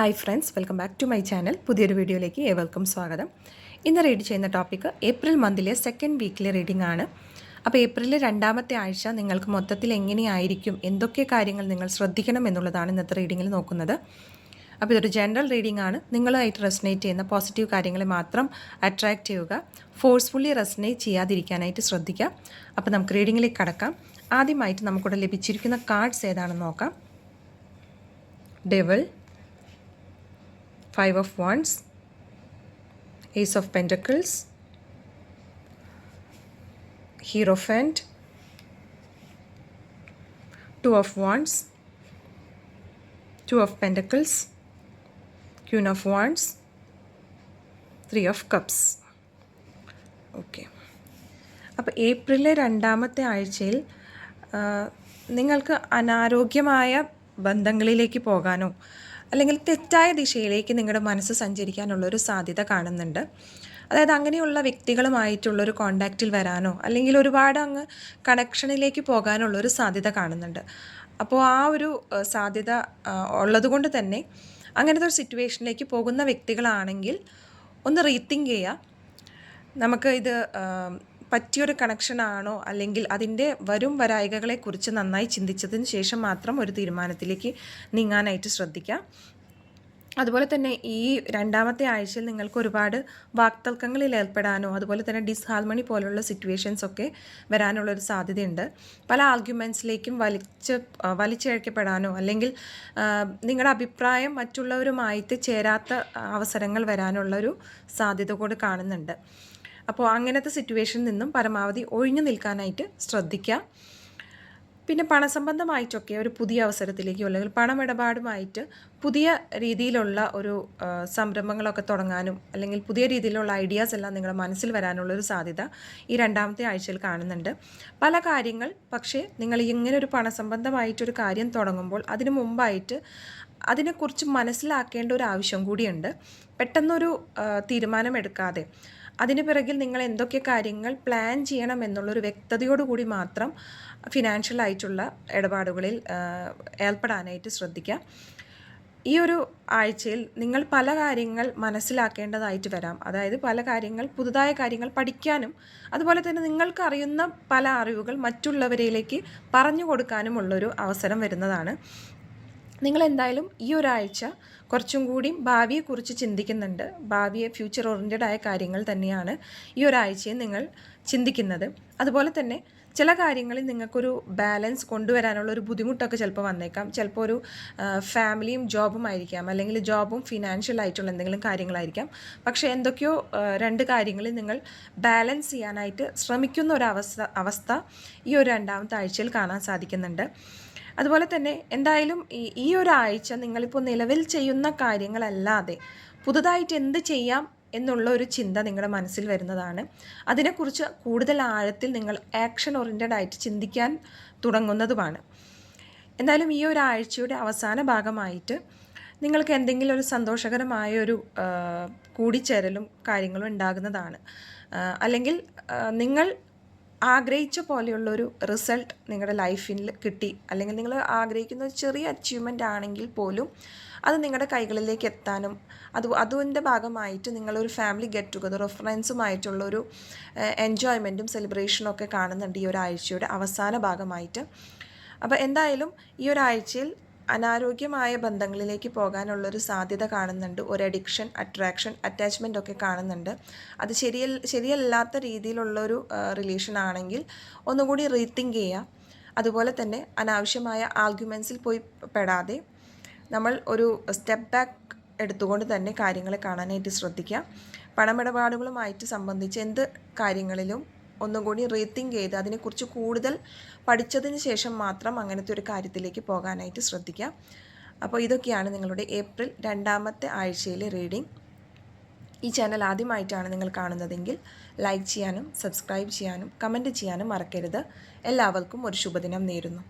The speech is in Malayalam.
Hi friends welcome back to my channel പുതിയൊരു വീഡിയോയിലേക്ക് ഏവർക്കും സ്വാഗതം. ഇന്ന് റീഡ് ചെയ്യുന്ന ടോപ്പിക്ക് ഏപ്രിൽ മന്തിലെ സെക്കൻഡ് വീക്കിലെ റീഡിംഗ് ആണ്. അപ്പോൾ ഏപ്രിലിലെ രണ്ടാമത്തെ ആഴ്ച നിങ്ങൾക്ക് മൊത്തത്തിൽ എങ്ങനെയായിരിക്കും എന്തൊക്കെ കാര്യങ്ങൾ നിങ്ങൾ ശ്രദ്ധിക്കണം എന്നുള്ളതാണ് ഇന്നത്തെ റീഡിങ്ങിൽ നോക്കുന്നത്. അപ്പോൾ ഇതൊരു ജനറൽ റീഡിംഗ് ആണ്. നിങ്ങളായിട്ട് റെസനേറ്റ് ചെയ്യുന്ന പോസിറ്റീവ് കാര്യങ്ങളെ മാത്രം അട്രാക്റ്റ് ചെയ്യുക. ഫോഴ്സ്ഫുള്ളി റെസനേറ്റ് ചെയ്യാതിരിക്കാനായിട്ട് ശ്രദ്ധിക്കുക. അപ്പോൾ നമുക്ക് റീഡിങ്ങിലേക്ക് കടക്കാം. ആദ്യമായിട്ട് നമുക്കിവിടെ ലഭിച്ചിരിക്കുന്ന കാർഡ്സ് ഏതാണെന്ന് നോക്കാം. Devil Five of Wands, Ace of Pentacles, Hierophant, Two of Wands, Two of Pentacles, Queen of Wands, Three of Cups. Okay അപ്പോൾ ഏപ്രിലെ രണ്ടാമത്തെ ആഴ്ചയിൽ നിങ്ങൾക്ക് അനാരോഗ്യമായ ബന്ധങ്ങളിലേക്ക് പോകാനോ അല്ലെങ്കിൽ തെറ്റായ ദിശയിലേക്ക് നിങ്ങളുടെ മനസ്സ് സഞ്ചരിക്കാനുള്ളൊരു സാധ്യത കാണുന്നുണ്ട്. അതായത് അങ്ങനെയുള്ള വ്യക്തികളുമായിട്ടുള്ളൊരു കോണ്ടാക്റ്റിൽ വരാനോ അല്ലെങ്കിൽ ഒരുപാട് അങ്ങ് കണക്ഷനിലേക്ക് പോകാനുള്ളൊരു സാധ്യത കാണുന്നുണ്ട്. അപ്പോൾ ആ ഒരു സാധ്യത ഉള്ളതുകൊണ്ട് തന്നെ അങ്ങനത്തെ ഒരു സിറ്റുവേഷനിലേക്ക് പോകുന്ന വ്യക്തികളാണെങ്കിൽ ഒന്ന് റീത്തിങ്ക് ചെയ്യുക. നമുക്ക് ഇത് പറ്റിയൊരു കണക്ഷനാണോ അല്ലെങ്കിൽ അതിന്റെ വരും വരായികകളെക്കുറിച്ച് നന്നായി ചിന്തിച്ചതിന് ശേഷം മാത്രം ഒരു തീരുമാനത്തിലേക്ക് നീങ്ങാനായിട്ട് ശ്രദ്ധിക്കാം. അതുപോലെ തന്നെ ഈ രണ്ടാമത്തെ ആഴ്ചയിൽ നിങ്ങൾക്ക് ഒരുപാട് വാക്തർക്കങ്ങളിൽ ഏർപ്പെടാനോ അതുപോലെ തന്നെ ഡിസ്ഹാർമണി പോലുള്ള സിറ്റുവേഷൻസ് ഒക്കെ വരാനുള്ളൊരു സാധ്യതയുണ്ട്. പല ആർഗ്യുമെന്റ്സിലേക്കും വലിച്ച് വലിച്ചിഴക്കപ്പെടാനോ അല്ലെങ്കിൽ നിങ്ങളുടെ അഭിപ്രായം മറ്റുള്ളവരുമായിട്ട് ചേരാത്ത അവസരങ്ങൾ വരാനുള്ളൊരു സാധ്യത കൂടി കാണുന്നുണ്ട്. അപ്പോൾ അങ്ങനത്തെ സിറ്റുവേഷനിൽ നിന്നും പരമാവധി ഒഴിഞ്ഞു നിൽക്കാനായിട്ട് ശ്രദ്ധിക്കുക പിന്നെ പണസംബന്ധമായിട്ടൊക്കെ ഒരു പുതിയ അവസരത്തിലേക്കോ അല്ലെങ്കിൽ പണമിടപാടുമായിട്ട് പുതിയ രീതിയിലുള്ള ഒരു സംരംഭങ്ങളൊക്കെ തുടങ്ങാനും അല്ലെങ്കിൽ പുതിയ രീതിയിലുള്ള ഐഡിയാസ് എല്ലാം നിങ്ങളുടെ മനസ്സിൽ വരാനുള്ള ഒരു സാധ്യത ഈ രണ്ടാമത്തെ ആഴ്ചയിൽ കാണുന്നുണ്ട്. പല കാര്യങ്ങൾ പക്ഷേ നിങ്ങൾ ഇങ്ങനെ ഒരു പണസംബന്ധമായിട്ടൊരു കാര്യം തുടങ്ങുമ്പോൾ അതിനു മുമ്പായിട്ട് അതിനെക്കുറിച്ച് മനസ്സിലാക്കേണ്ട ഒരു ആവശ്യം കൂടിയുണ്ട്. പെട്ടെന്നൊരു തീരുമാനമെടുക്കാതെ. അതിന് പിറകിൽ നിങ്ങൾ എന്തൊക്കെ കാര്യങ്ങൾ പ്ലാൻ ചെയ്യണം എന്നുള്ളൊരു വ്യക്തതയോടുകൂടി മാത്രം ഫിനാൻഷ്യൽ ആയിട്ടുള്ള ഇടപാടുകളിൽ ഏർപ്പെടാനായിട്ട് ശ്രദ്ധിക്കുക. ഈ ഒരു ആഴ്ചയിൽ നിങ്ങൾ പല കാര്യങ്ങൾ മനസ്സിലാക്കേണ്ടതായിട്ട് വരാം. അതായത് പല കാര്യങ്ങൾ പുതുതായ കാര്യങ്ങൾ പഠിക്കാനും അതുപോലെ തന്നെ നിങ്ങൾക്ക് അറിയുന്ന പല അറിവുകൾ മറ്റുള്ളവരിലേക്ക് പറഞ്ഞു കൊടുക്കാനുമുള്ളൊരു അവസരം വരുന്നതാണ്. നിങ്ങൾ എന്തായാലും ഈ ഒരാഴ്ച കുറച്ചും കൂടി ഭാവിയെക്കുറിച്ച് ചിന്തിക്കുന്നുണ്ട്. ഭാവിയെ ഫ്യൂച്ചർ ഓറിയന്റഡ് ആയ കാര്യങ്ങൾ തന്നെയാണ് ഈ ഒരാഴ്ചയും നിങ്ങൾ ചിന്തിക്കുന്നത്. അതുപോലെ തന്നെ ചില കാര്യങ്ങളിൽ നിങ്ങൾക്കൊരു ബാലൻസ് കൊണ്ടുവരാനുള്ള ഒരു ബുദ്ധിമുട്ടൊക്കെ ചിലപ്പോൾ വന്നേക്കാം. ചിലപ്പോൾ ഒരു ഫാമിലിയും ജോബും ആയിരിക്കാം. അല്ലെങ്കിൽ ജോബും ഫിനാൻഷ്യൽ ആയിട്ടുള്ള എന്തെങ്കിലും കാര്യങ്ങളായിരിക്കാം. പക്ഷേ എന്തൊക്കെയോ രണ്ട് കാര്യങ്ങളിൽ നിങ്ങൾ ബാലൻസ് ചെയ്യാനായിട്ട് ശ്രമിക്കുന്ന ഒരു അവസ്ഥ അവസ്ഥ ഈ ഒരു രണ്ടാമത്തെ ആഴ്ചയിൽ കാണാൻ സാധിക്കുന്നുണ്ട്. അതുപോലെ തന്നെ എന്തായാലും ഈ ഒരാഴ്ച നിങ്ങളിപ്പോൾ നിലവിൽ ചെയ്യുന്ന കാര്യങ്ങളല്ലാതെ പുതുതായിട്ട് എന്ത് ചെയ്യാം എന്നുള്ള ഒരു ചിന്ത നിങ്ങളുടെ മനസ്സിൽ വരുന്നതാണ്. അതിനെക്കുറിച്ച് കൂടുതൽ ആഴത്തിൽ നിങ്ങൾ ആക്ഷൻ ഓറിയന്റഡ് ആയിട്ട് ചിന്തിക്കാൻ തുടങ്ങുന്നതുമാണ്. എന്തായാലും ഈ ഒരാഴ്ചയുടെ അവസാന ഭാഗമായിട്ട് നിങ്ങൾക്ക് എന്തെങ്കിലും ഒരു സന്തോഷകരമായ ഒരു കൂടിച്ചേരലും കാര്യങ്ങളും ഉണ്ടാകുന്നതാണ്. അല്ലെങ്കിൽ നിങ്ങൾ ആഗ്രഹിച്ച പോലെയുള്ളൊരു റിസൾട്ട് നിങ്ങളുടെ ലൈഫിൽ കിട്ടി. അല്ലെങ്കിൽ നിങ്ങൾ ആഗ്രഹിക്കുന്ന ഒരു ചെറിയ അച്ചീവ്മെന്റ് ആണെങ്കിൽ പോലും അത് നിങ്ങളുടെ കൈകളിലേക്ക് എത്താനും അത് അതിന്റെ ഭാഗമായിട്ട് നിങ്ങളൊരു ഫാമിലി ഗെറ്റ് ടുഗദറോ ഫ്രണ്ട്സുമായിട്ടുള്ളൊരു എൻജോയ്മെന്റും സെലിബ്രേഷനും ഒക്കെ കാണുന്നുണ്ട് ഈ ഒരാഴ്ചയുടെ അവസാന ഭാഗമായിട്ട്. അപ്പോൾ എന്തായാലും ഈ ഒരാഴ്ചയിൽ അനാരോഗ്യമായ ബന്ധങ്ങളിലേക്ക് പോകാനുള്ളൊരു സാധ്യത കാണുന്നുണ്ട്. ഒരു അഡിക്ഷൻ അട്രാക്ഷൻ അറ്റാച്ച്മെന്റ് ഒക്കെ കാണുന്നുണ്ട്. അത് ശരിയല്ല ശരിയല്ലാത്ത രീതിയിലുള്ളൊരു റിലേഷൻ ആണെങ്കിൽ ഒന്നുകൂടി റീത്തിങ്ക് ചെയ്യുക അതുപോലെ തന്നെ അനാവശ്യമായ ആർഗ്യുമെൻസിൽ പോയി പെടാതെ നമ്മൾ ഒരു സ്റ്റെപ്പ് ബാക്ക് എടുത്തുകൊണ്ട് തന്നെ കാര്യങ്ങളെ കാണാനായിട്ട് ശ്രദ്ധിക്കുക. പണമിടപാടുകളുമായിട്ട് സംബന്ധിച്ച് എന്ത് കാര്യങ്ങളിലും ഒന്നുകൂടി റീത്തിങ്ക് ചെയ്ത് അതിനെക്കുറിച്ച് കൂടുതൽ പഠിച്ചതിന് ശേഷം മാത്രം അങ്ങനത്തെ ഒരു കാര്യത്തിലേക്ക് പോകാനായിട്ട് ശ്രദ്ധിക്കുക അപ്പോൾ ഇതൊക്കെയാണ് നിങ്ങളുടെ ഏപ്രിൽ രണ്ടാമത്തെ ആഴ്ചയിലെ റീഡിംഗ് ഈ ചാനൽ ആദ്യമായിട്ടാണ് നിങ്ങൾ കാണുന്നതെങ്കിൽ ലൈക്ക് ചെയ്യാനും സബ്സ്ക്രൈബ് ചെയ്യാനും കമന്റ് ചെയ്യാനും മറക്കരുത്. എല്ലാവർക്കും ഒരു ശുഭദിനം നേരുന്നു.